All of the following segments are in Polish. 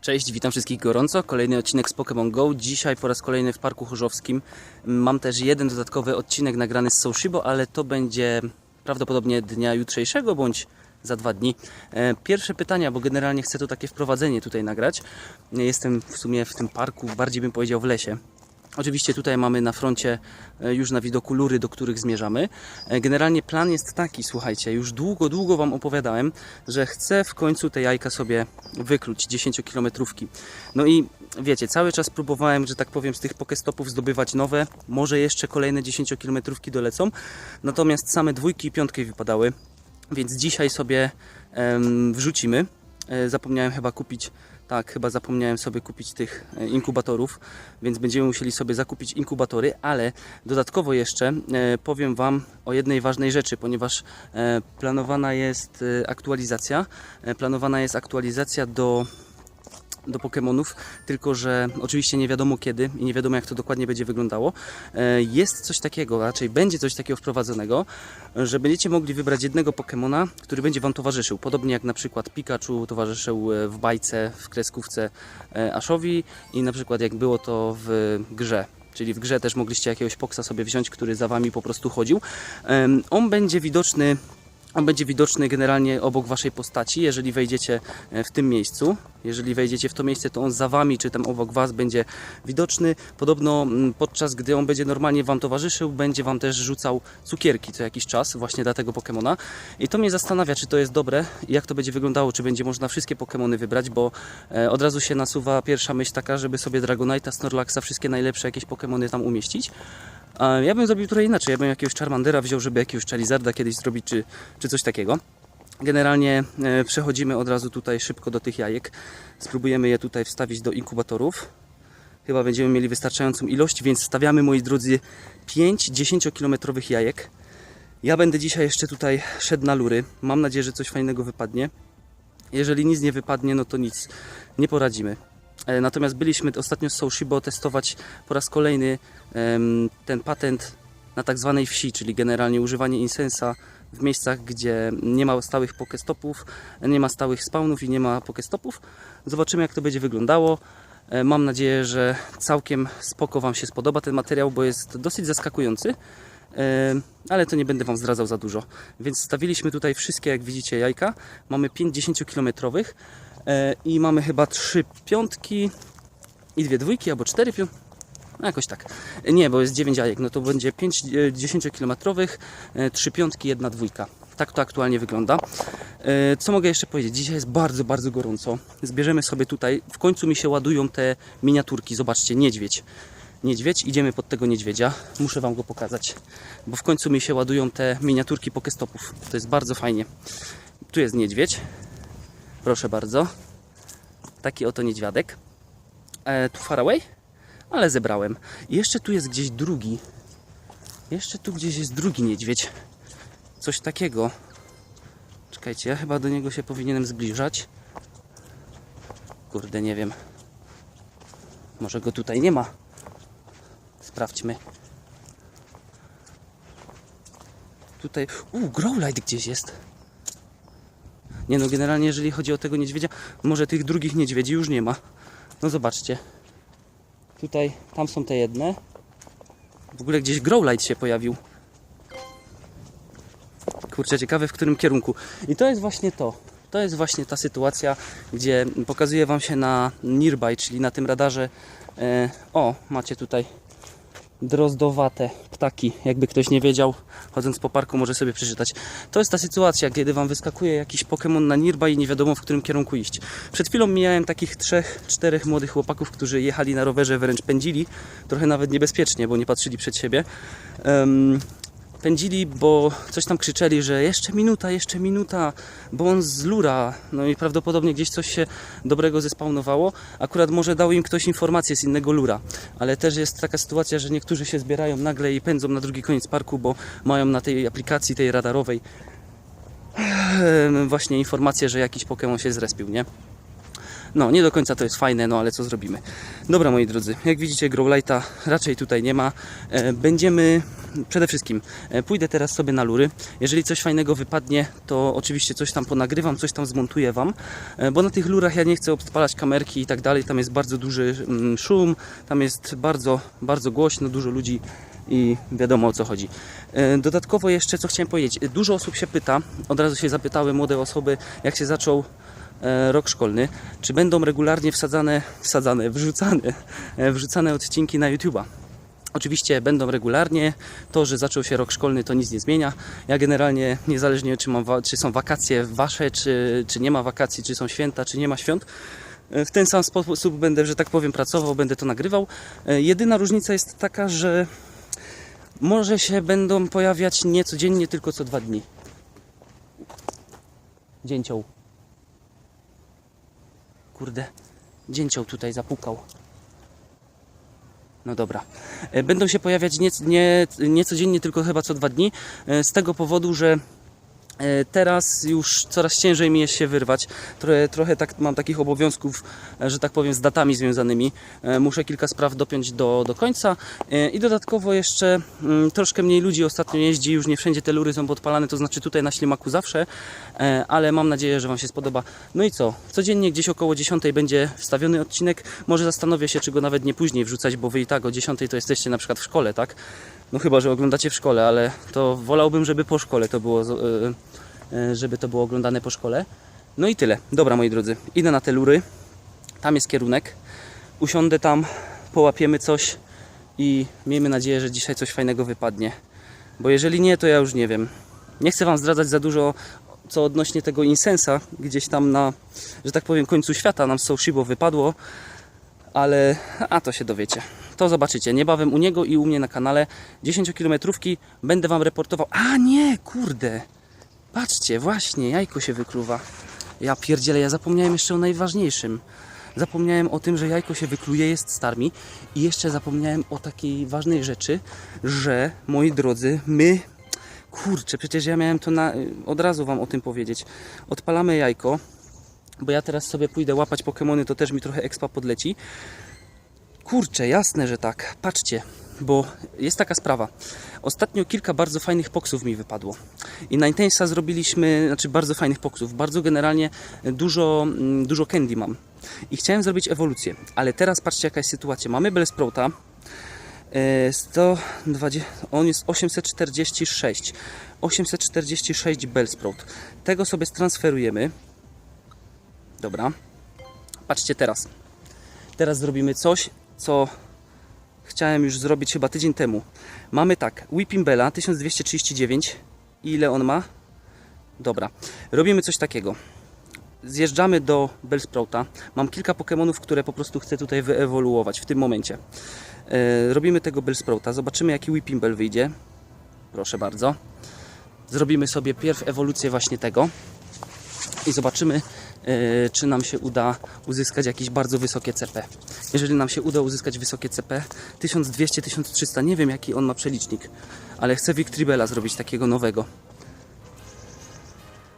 Cześć, witam wszystkich gorąco. Kolejny odcinek z Pokémon Go. Dzisiaj po raz kolejny w Parku Chorzowskim. Mam też jeden dodatkowy odcinek nagrany z Soushibo, ale to będzie prawdopodobnie dnia jutrzejszego bądź za dwa dni. E, Pierwsze pytania, bo generalnie chcę to takie wprowadzenie tutaj nagrać. Jestem w sumie w tym parku, bardziej bym powiedział w lesie. Oczywiście tutaj mamy na froncie e, już na widoku lury, do których zmierzamy. E, Generalnie plan jest taki, słuchajcie, już długo, długo Wam opowiadałem, że chcę w końcu te jajka sobie wykluć 10-kilometrówki. No i wiecie, cały czas próbowałem, że tak powiem, z tych pokestopów zdobywać nowe. Może jeszcze kolejne 10-kilometrówki dolecą. Natomiast same dwójki i piątki wypadały. Więc dzisiaj sobie em, wrzucimy. E, Zapomniałem chyba kupić, tak, chyba zapomniałem sobie kupić tych e, inkubatorów, więc będziemy musieli sobie zakupić inkubatory, ale dodatkowo jeszcze e, powiem Wam o jednej ważnej rzeczy, ponieważ e, planowana jest aktualizacja. Planowana jest aktualizacja do do Pokémonów, tylko że oczywiście nie wiadomo kiedy i nie wiadomo jak to dokładnie będzie wyglądało. E, Jest coś takiego, raczej będzie coś takiego wprowadzonego, że będziecie mogli wybrać jednego Pokémona, który będzie Wam towarzyszył. Podobnie jak na przykład Pikachu towarzyszył e, w bajce, w kreskówce e, Ashowi i na przykład jak było to w grze. Czyli w grze też mogliście jakiegoś poksa sobie wziąć, który za Wami po prostu chodził. On będzie widoczny on będzie widoczny generalnie obok waszej postaci, jeżeli wejdziecie e, w tym miejscu. Jeżeli wejdziecie w to miejsce, to on za wami, czy tam obok was będzie widoczny. Podobno mm, podczas gdy on będzie normalnie wam towarzyszył, będzie wam też rzucał cukierki co jakiś czas, właśnie dla tego Pokemona. I to mnie zastanawia, czy to jest dobre jak to będzie wyglądało, czy będzie można wszystkie Pokemony wybrać, bo e, od razu się nasuwa pierwsza myśl taka, żeby sobie Dragonite'a, Snorlaxa, wszystkie najlepsze jakieś Pokemony tam umieścić. Ja bym zrobił trochę inaczej. Ja bym jakiegoś Charmandera wziął, żeby jakiegoś Charizarda kiedyś zrobić, czy, czy coś takiego. Generalnie e, przechodzimy od razu tutaj szybko do tych jajek. Spróbujemy je tutaj wstawić do inkubatorów. Chyba będziemy mieli wystarczającą ilość, więc stawiamy, moi drodzy, 5 10-kilometrowych jajek. Ja będę dzisiaj jeszcze tutaj szedł na lury. Mam nadzieję, że coś fajnego wypadnie. Jeżeli nic nie wypadnie, no to nic, nie poradzimy. E, Natomiast byliśmy ostatnio z Soushibo testować po raz kolejny ten patent na tak zwanej wsi, czyli generalnie używanie insensa w miejscach, gdzie nie ma stałych pokestopów, nie ma stałych spawnów i nie ma pokestopów. Zobaczymy jak to będzie wyglądało. E, Mam nadzieję, że całkiem spoko Wam się spodoba ten materiał, bo jest dosyć zaskakujący. E, Ale to nie będę Wam zdradzał za dużo. Więc stawiliśmy tutaj wszystkie, jak widzicie, jajka. Mamy 5 10-kilometrowych e, i mamy chyba 3 piątki i dwie dwójki, albo 4 piątki. No jakoś tak. Nie, bo jest 9 jajek, no to będzie 5 10-kilometrowych, 3 piątki, jedna dwójka. Tak to aktualnie wygląda. E, Co mogę jeszcze powiedzieć? Dzisiaj jest bardzo, bardzo gorąco. Zbierzemy sobie tutaj. W końcu mi się ładują te miniaturki. Zobaczcie, niedźwiedź. Niedźwiedź, idziemy pod tego niedźwiedzia. Muszę Wam go pokazać, bo w końcu mi się ładują te miniaturki pokestopów. To jest bardzo fajnie. Tu jest niedźwiedź. Proszę bardzo. Taki oto niedźwiadek. E, tu faraway, ale zebrałem. I jeszcze tu jest gdzieś drugi. Jeszcze tu gdzieś jest drugi niedźwiedź. Coś takiego. Czekajcie, ja chyba do niego się powinienem zbliżać. Kurde, nie wiem. Może go tutaj nie ma. Sprawdźmy. Tutaj. U, Growlite gdzieś jest. Nie no, generalnie jeżeli chodzi o tego niedźwiedzia, może tych drugich niedźwiedzi już nie ma. No zobaczcie. Tutaj, tam są te jedne. W ogóle gdzieś Growlite się pojawił. Kurczę, ciekawe w którym kierunku. I to jest właśnie to. To jest właśnie ta sytuacja, gdzie pokazuję Wam się na Nearby, czyli na tym radarze. E, o, macie tutaj drozdowate ptaki. Jakby ktoś nie wiedział, chodząc po parku, może sobie przeczytać. To jest ta sytuacja, kiedy Wam wyskakuje jakiś Pokémon na Nearby i nie wiadomo, w którym kierunku iść. Przed chwilą mijałem takich trzech, czterech młodych chłopaków, którzy jechali na rowerze, wręcz pędzili. Trochę nawet niebezpiecznie, bo nie patrzyli przed siebie. Pędzili, bo coś tam krzyczeli, że jeszcze minuta, jeszcze minuta, bo on z lura. No i prawdopodobnie gdzieś coś się dobrego zespawnowało. Akurat może dał im ktoś informację z innego lura. Ale też jest taka sytuacja, że niektórzy się zbierają nagle i pędzą na drugi koniec parku, bo mają na tej aplikacji, tej radarowej właśnie informację, że jakiś Pokémon się zrespił, nie? No, nie do końca to jest fajne, no ale co zrobimy. Dobra, moi drodzy, jak widzicie, Growlite'a raczej tutaj nie ma. E, Będziemy przede wszystkim e, pójdę teraz sobie na lury. Jeżeli coś fajnego wypadnie, to oczywiście coś tam ponagrywam, coś tam zmontuję Wam, e, bo na tych lurach ja nie chcę odpalać kamerki i tak dalej. Tam jest bardzo duży mm, szum, tam jest bardzo, bardzo głośno, dużo ludzi i wiadomo o co chodzi. E, Dodatkowo jeszcze co chciałem powiedzieć. Dużo osób się pyta, od razu się zapytały młode osoby, jak się zaczął rok szkolny, czy będą regularnie wsadzane, wsadzane, wrzucane, wrzucane odcinki na YouTube'a. Oczywiście będą regularnie. To, że zaczął się rok szkolny, to nic nie zmienia. Ja generalnie, niezależnie czy, mam, czy są wakacje wasze, czy, czy nie ma wakacji, czy są święta, czy nie ma świąt, e, w ten sam sposób będę, że tak powiem, pracował, będę to nagrywał. E, Jedyna różnica jest taka, że może się będą pojawiać nie codziennie, tylko co dwa dni. Dzięcioł. Kurde, dzięcioł tutaj zapukał. No dobra. E, Będą się pojawiać nie, nie, nie codziennie, tylko chyba co dwa dni. e, Z tego powodu, że teraz już coraz ciężej mi jest się wyrwać. Trochę, trochę tak mam takich obowiązków, e, że tak powiem, z datami związanymi. E, Muszę kilka spraw dopiąć do, do końca. E, I dodatkowo jeszcze mm, troszkę mniej ludzi ostatnio jeździ. Już nie wszędzie te lury są podpalane, to znaczy tutaj na Ślimaku zawsze. E, Ale mam nadzieję, że Wam się spodoba. No i co? Codziennie gdzieś około 10 będzie wstawiony odcinek. Może zastanowię się, czy go nawet nie później wrzucać, bo Wy i tak o 10 to jesteście na przykład w szkole, tak? No chyba, że oglądacie w szkole, ale to wolałbym, żeby po szkole to było, e, e, żeby to było oglądane po szkole. No i tyle. Dobra, moi drodzy, idę na te lury. Tam jest kierunek. Usiądę tam, połapiemy coś i miejmy nadzieję, że dzisiaj coś fajnego wypadnie. Bo jeżeli nie, to ja już nie wiem. Nie chcę Wam zdradzać za dużo, co odnośnie tego Insensa, gdzieś tam na, że tak powiem, końcu świata nam z Soushibo wypadło, ale a to się dowiecie. To zobaczycie niebawem u niego i u mnie na kanale. 10-kilometrówki będę Wam reportował. A nie, kurde. Patrzcie, właśnie, jajko się wykluwa. Ja pierdzielę, ja zapomniałem jeszcze o najważniejszym. Zapomniałem o tym, że jajko się wykluje, jest starmi i jeszcze zapomniałem o takiej ważnej rzeczy, że moi drodzy, my kurczę, przecież ja miałem to na, od razu wam o tym powiedzieć. Odpalamy jajko, bo ja teraz sobie pójdę łapać Pokemony, to też mi trochę expa podleci. Kurczę, jasne, że tak. Patrzcie, bo jest taka sprawa. Ostatnio kilka bardzo fajnych poksów mi wypadło. I na Intensa zrobiliśmy, znaczy bardzo fajnych poksów. Bardzo generalnie dużo, mm, dużo candy mam. I chciałem zrobić ewolucję, ale teraz patrzcie jaka jest sytuacja. Mamy Bellsprouta, e, 120, on jest 846. 846 Bellsprout. Tego sobie stransferujemy. Dobra. Patrzcie teraz. Teraz zrobimy coś, co chciałem już zrobić chyba tydzień temu. Mamy tak, Whipping Bella 1239. Ile on ma? Dobra. Robimy coś takiego. Zjeżdżamy do Bellsprouta. Mam kilka Pokémonów, które po prostu chcę tutaj wyewoluować w tym momencie. E, robimy tego Bellsprouta. Zobaczymy jaki Whipping Bell wyjdzie. Proszę bardzo. Zrobimy sobie pierw ewolucję właśnie tego i zobaczymy, czy nam się uda uzyskać jakieś bardzo wysokie CP. Jeżeli nam się uda uzyskać wysokie CP, 1200-1300, nie wiem jaki on ma przelicznik, ale chcę Victribella zrobić takiego nowego.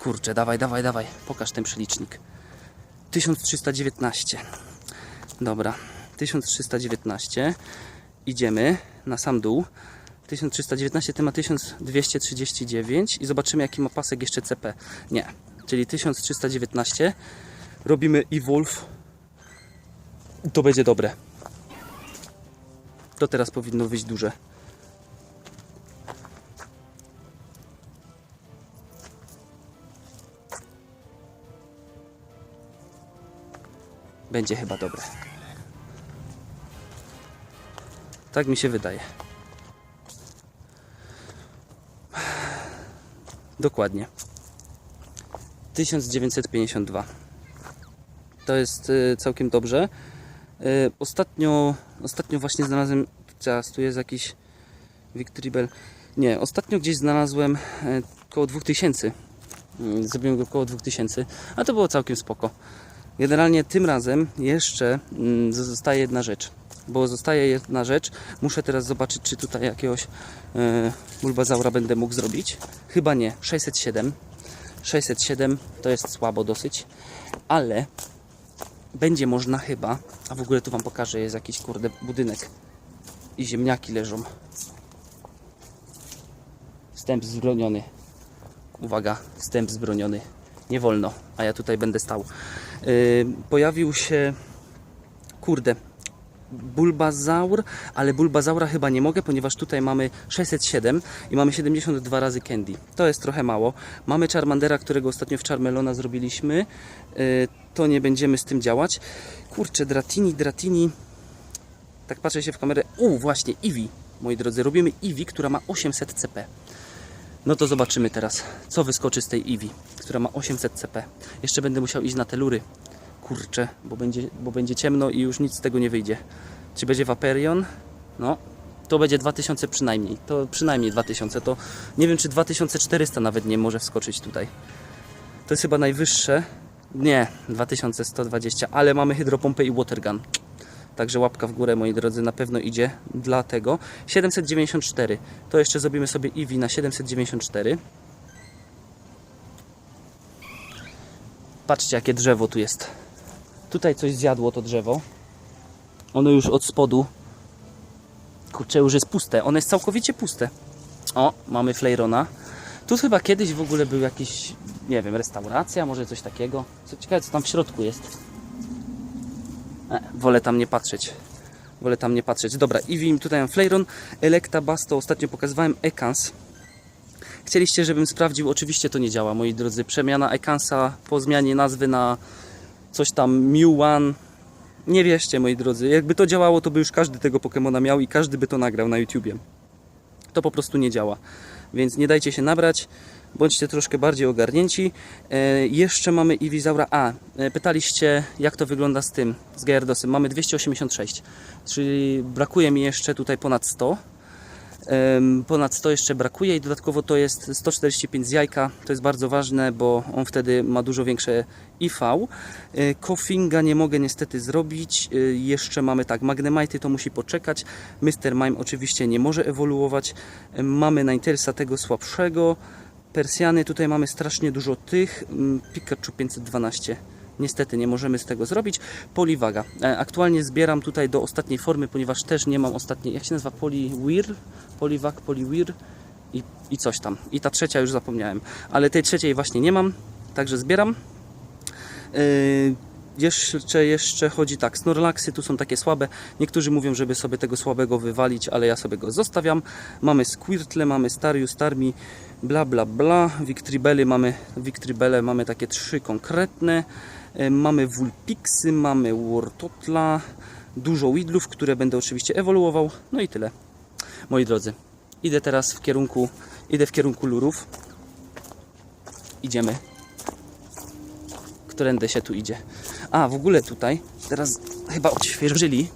Kurczę, dawaj, dawaj, dawaj, pokaż ten przelicznik. 1319. Dobra, 1319. Idziemy na sam dół. 1319, ty ma 1239 i zobaczymy jaki ma pasek jeszcze CP. Nie, czyli 1319. Robimy Evolve. To będzie dobre. To teraz powinno wyjść duże. Będzie chyba dobre. Tak mi się wydaje. Dokładnie. 1952. To jest y, całkiem dobrze. Y, Ostatnio, ostatnio właśnie znalazłem. Teraz tu jest jakiś Victory Bell. Nie, ostatnio gdzieś znalazłem około 2000. Mm, Zrobiłem go około 2000, a to było całkiem spoko. Generalnie tym razem jeszcze mm, zostaje jedna rzecz. Bo zostaje jedna rzecz. Muszę teraz zobaczyć, czy tutaj jakiegoś bulbazaura będę mógł zrobić. Chyba nie. 607. 607 to jest słabo dosyć, ale będzie można chyba, a w ogóle tu Wam pokażę, jest jakiś kurde budynek i ziemniaki leżą. Wstęp zbroniony. Uwaga, wstęp zbroniony. Nie wolno, a ja tutaj będę stał. Yy, pojawił się, kurde, Bulbazaur, ale Bulbazaura chyba nie mogę, ponieważ tutaj mamy 607 i mamy 72 razy Candy. To jest trochę mało. Mamy Charmandera, którego ostatnio w Charmelona zrobiliśmy. Yy, to nie będziemy z tym działać. Kurczę, Dratini, Dratini. Tak patrzę się w kamerę. U, właśnie, Eevee, moi drodzy. Robimy Eevee, która ma 800 CP. No to zobaczymy teraz, co wyskoczy z tej Eevee, która ma 800 CP. Jeszcze będę musiał iść na te lury. Kurczę, bo będzie, bo będzie ciemno i już nic z tego nie wyjdzie. Czy będzie Vaperion? No, to będzie 2000 przynajmniej. To przynajmniej 2000. To nie wiem, czy 2400 nawet nie może wskoczyć tutaj. To jest chyba najwyższe. Nie, 2120, ale mamy hydropompę i watergun. Także łapka w górę, moi drodzy, na pewno idzie dla tego. 794. To jeszcze zrobimy sobie Eevee na 794. Patrzcie, jakie drzewo tu jest. Tutaj coś zjadło to drzewo. Ono już od spodu. Kurczę, już jest puste. Ono jest całkowicie puste. O, mamy Flayrona. Tu chyba kiedyś w ogóle był jakiś, nie wiem, restauracja, może coś takiego. Co ciekawe, co tam w środku jest. E, wolę tam nie patrzeć. Wolę tam nie patrzeć. Dobra, Eevee, tutaj mam Flayron, Electabuzz, to ostatnio pokazywałem Ekans. Chcieliście, żebym sprawdził, oczywiście to nie działa, moi drodzy. Przemiana Ekansa po zmianie nazwy na coś tam Mew1. Nie wierzcie, moi drodzy. Jakby to działało, to by już każdy tego Pokemona miał i każdy by to nagrał na YouTubie. To po prostu nie działa. Więc nie dajcie się nabrać. Bądźcie troszkę bardziej ogarnięci. E, jeszcze mamy Iwizaura. A, e, pytaliście, jak to wygląda z tym, z Gyardosem. Mamy 286, czyli brakuje mi jeszcze tutaj ponad 100. Ponad 100 jeszcze brakuje i dodatkowo to jest 145 z jajka. To jest bardzo ważne, bo on wtedy ma dużo większe IV. E, Koffinga nie mogę niestety zrobić. E, Jeszcze mamy tak, Magnemite to musi poczekać. Mr. Mime oczywiście nie może ewoluować. E, Mamy Ninetale'a tego słabszego. Persjany tutaj mamy strasznie dużo tych. Mm, Pikachu 512. Niestety nie możemy z tego zrobić. Poliwaga. E, Aktualnie zbieram tutaj do ostatniej formy, ponieważ też nie mam ostatniej. Jak się nazywa? Poliwir? Poliwag, Poliwir i, i coś tam. I ta trzecia już zapomniałem. Ale tej trzeciej właśnie nie mam, także zbieram. Yy, jeszcze, jeszcze chodzi tak, Snorlaxy tu są takie słabe. Niektórzy mówią, żeby sobie tego słabego wywalić, ale ja sobie go zostawiam. Mamy Squirtle, mamy Starius, Starmi, bla bla bla. Victribelly mamy, Victribele mamy takie trzy konkretne. Yy, Mamy Vulpixy, mamy Wartotla, dużo Widlów, które będę oczywiście ewoluował. No i tyle. Moi drodzy, idę teraz w kierunku, idę w kierunku lurów. Idziemy którędy się tu idzie. A, w ogóle tutaj teraz chyba odświeżyli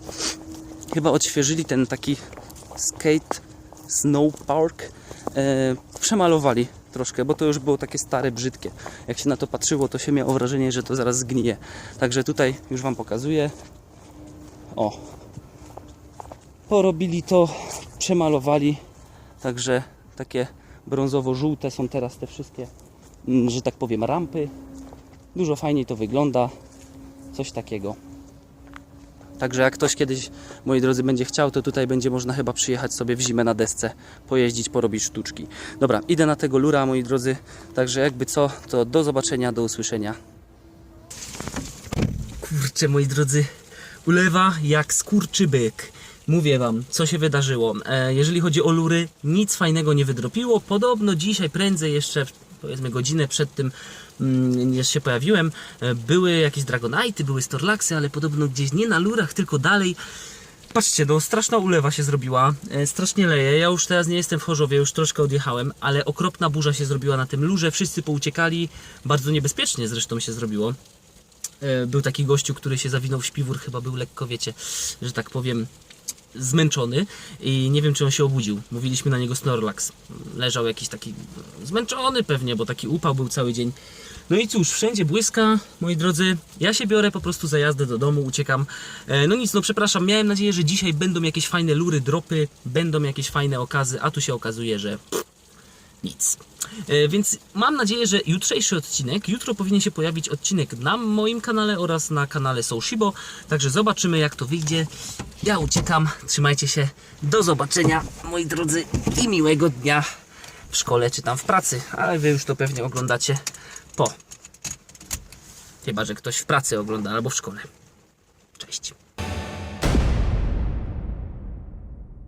chyba odświeżyli ten taki skate snow park e, przemalowali troszkę, bo to już było takie stare, brzydkie. Jak się na to patrzyło, to się miało wrażenie, że to zaraz zgnije. Także tutaj już Wam pokazuję. O. Porobili to, przemalowali. Także takie brązowo-żółte są teraz te wszystkie, mm, że tak powiem, rampy. Dużo fajniej to wygląda. Coś takiego. Także jak ktoś kiedyś, moi drodzy, będzie chciał, to tutaj będzie można chyba przyjechać sobie w zimę na desce, pojeździć, porobić sztuczki. Dobra, idę na tego lura, moi drodzy. Także jakby co, to do zobaczenia, do usłyszenia. Kurczę, moi drodzy, ulewa jak skurczybyk. Mówię wam, co się wydarzyło. E, jeżeli chodzi o lury, nic fajnego nie wydropiło. Podobno dzisiaj prędzej jeszcze, powiedzmy godzinę przed tym, mm, jak się pojawiłem, e, były jakieś Dragonite, były Storlaxy, ale podobno gdzieś nie na lurach, tylko dalej. Patrzcie, no straszna ulewa się zrobiła, e, strasznie leje. Ja już teraz nie jestem w Chorzowie, już troszkę odjechałem, ale okropna burza się zrobiła na tym lurze. Wszyscy pouciekali, bardzo niebezpiecznie zresztą się zrobiło. E, Był taki gościu, który się zawinął w śpiwór, chyba był lekko, wiecie, że tak powiem, zmęczony i nie wiem, czy on się obudził. Mówiliśmy na niego Snorlax. Leżał jakiś taki zmęczony pewnie, bo taki upał był cały dzień. No i cóż, wszędzie błyska, moi drodzy. Ja się biorę po prostu za jazdę do domu, uciekam. E, No nic, no przepraszam, miałem nadzieję, że dzisiaj będą jakieś fajne lury, dropy, będą jakieś fajne okazy, a tu się okazuje, że nic. E, Więc mam nadzieję, że jutrzejszy odcinek, jutro powinien się pojawić odcinek na moim kanale oraz na kanale Soushibo, także zobaczymy jak to wyjdzie. Ja uciekam, trzymajcie się, do zobaczenia moi drodzy i miłego dnia. w szkole czy tam w pracy, ale wy już to pewnie oglądacie po. Chyba, że ktoś w pracy ogląda albo w szkole.